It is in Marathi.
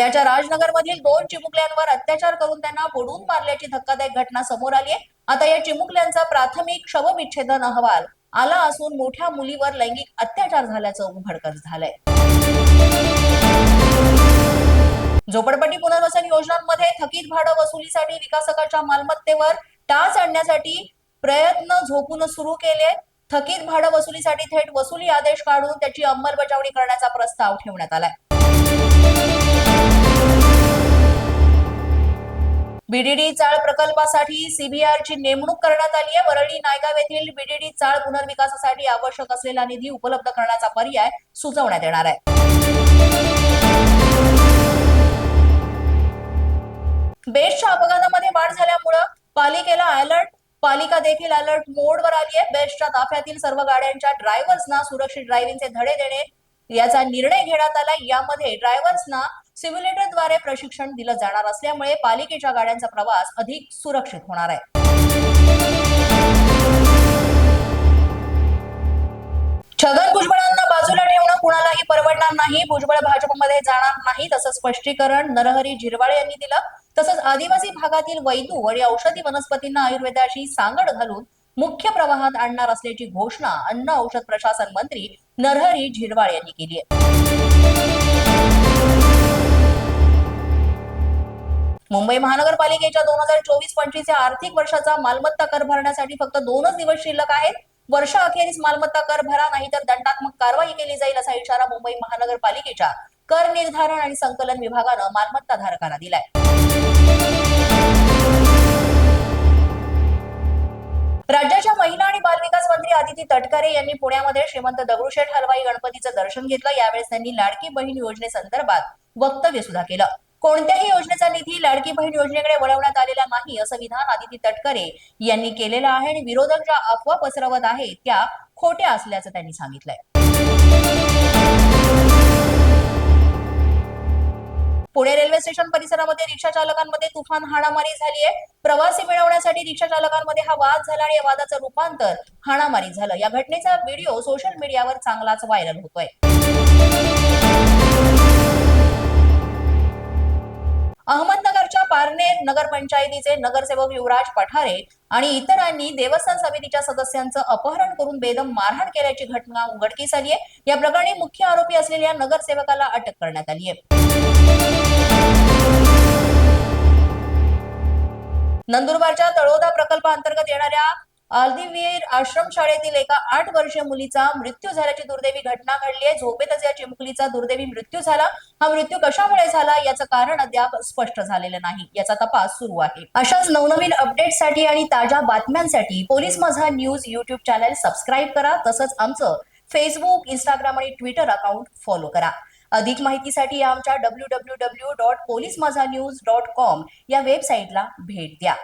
पुण्याच्या राजनगरमधील दोन चिमुकल्यांवर अत्याचार करून त्यांना बुडून मारल्याची धक्कादायक घटना समोर आली आहे. आता या चिमुकल्यांचा प्राथमिक शवविच्छेदन अहवाल आला असून मोठ्या मुलीवर लैंगिक अत्याचार झाल्याचं उघडकच झालंय. झोपडपट्टी पुनर्वसन योजनांमध्ये थकीत भाडं वसुलीसाठी विकासकाच्या मालमत्तेवर टाच आणण्यासाठी प्रयत्न झोपून सुरू केले थकीत भाडं वसुलीसाठी थेट वसुली आदेश काढून त्याची अंमलबजावणी करण्याचा प्रस्ताव ठेवण्यात आलाय. बीडीडी चाळ प्रकल्पासाठी सीबीआरची नेमणूक करण्यात आली आहे. वरळी नायगाव येथील बीडीडी चाळ पुनर्विकासासाठी आवश्यक असलेला निधी उपलब्ध करण्याचा पर्याय सुचवण्यात येणार आहे. बेस्टच्या अपघातामध्ये वाढ झाल्यामुळं पालिकेला अलर्ट पालिका देखील अलर्ट मोडवर आली आहे. बेस्टच्या ताफ्यातील सर्व गाड्यांच्या ड्रायव्हर्सना सुरक्षित ड्रायव्हिंगचे धडे देणे याचा निर्णय घेण्यात आला यामध्ये ड्रायव्हर्सना सिम्युलेटरद्वारे प्रशिक्षण दिलं जाणार असल्यामुळे पालिकेच्या गाड्यांचा प्रवास अधिक सुरक्षित होणार आहे. छगन भुजबळांना बाजूला ठेवणं कुणालाही परवडणार नाही. भुजबळ भाजपमध्ये जाणार नाही तसं स्पष्टीकरण नरहरी झिरवाळे यांनी दिलं. तसंच आदिवासी भागातील वैदू आणि औषधी वनस्पतींना आयुर्वेदाशी सांगड घालून मुख्य प्रवाहात आणणार असल्याची घोषणा अन्न औषध प्रशासन मंत्री नरहरी झिरवाळ यांनी केली आहे. मुंबई महानगरपालिकेच्या दोन हजार चोवीस पंचवीस या आर्थिक वर्षाचा मालमत्ता कर भरण्यासाठी फक्त दोनच दिवस शिल्लक आहेत. वर्ष अखेरीस मालमत्ता कर भरा नाहीतर दंडात्मक कारवाई केली जाईल असा इशारा मुंबई महानगरपालिकेच्या कर निर्धारण आणि संकलन विभागानं मालमत्ता धारकांना दिलाय. राज्याच्या महिला आणि बालविकास मंत्री आदिती तटकरे यांनी पुण्यामध्ये श्रीमंत दगडूशेठ हलवाई गणपतीचं दर्शन घेतलं. यावेळेस त्यांनी लाडकी बहीण योजनेसंदर्भात वक्तव्य सुद्धा केलं. कोणत्याही योजनेचा निधी लाडकी बहीण योजनेकडे वळवण्यात आलेला नाही असं विधान आदिती तटकरे यांनी केलेलं आहे आणि विरोधक ज्या अफवा पसरवत आहेत त्या खोट्या असल्याचं त्यांनी सांगितलंय. पुणे रेल्वे स्टेशन परिसरामध्ये रिक्षा चालकांमध्ये तुफान हाणामारी झाली आहे प्रवासी मिळवण्यासाठी रिक्षा चालकांमध्ये हा वाद झाला आणि या वादाचं रूपांतर हाणामारी झालं. या घटनेचा व्हिडिओ सोशल मीडियावर चांगलाच व्हायरल होतोय. अहमदनगरच्या नगरपंचायतीचे नगरसेवक युवराज पठारे आणि इतरांनी देवस्थान समितीच्या सदस्यांचं अपहरण करून बेदम मारहाण केल्याची घटना उघडकीस आली आहे. या प्रकरणी मुख्य आरोपी असलेल्या नगरसेवकाला अटक करण्यात आली आहे. नंदुरबारच्या तळोदा प्रकल्पाअंतर्गत येणाऱ्या आलदिविर आश्रम शाळेतील एका आठ वर्षीय मुलीचा मृत्यू झाल्याची दुर्दैवी घटना घडली आहे. झोपेतच या चिमुकलीचा दुर्दैवी मृत्यू झाला. हा मृत्यू कशामुळे झाला याचं कारण अद्याप स्पष्ट झालेलं नाही. याचा तपास सुरू आहे. अशाच नवनवीन अपडेटसाठी आणि ताज्या बातम्यांसाठी पोलीस माझा न्यूज युट्यूब चॅनल सबस्क्राईब करा. तसंच आमचं फेसबुक इंस्टाग्राम आणि ट्विटर अकाउंट फॉलो करा. अधिक माहितीसाठी आमच्या W W W dot police माझा न्यूज डॉट कॉम या वेबसाईटला भेट द्या.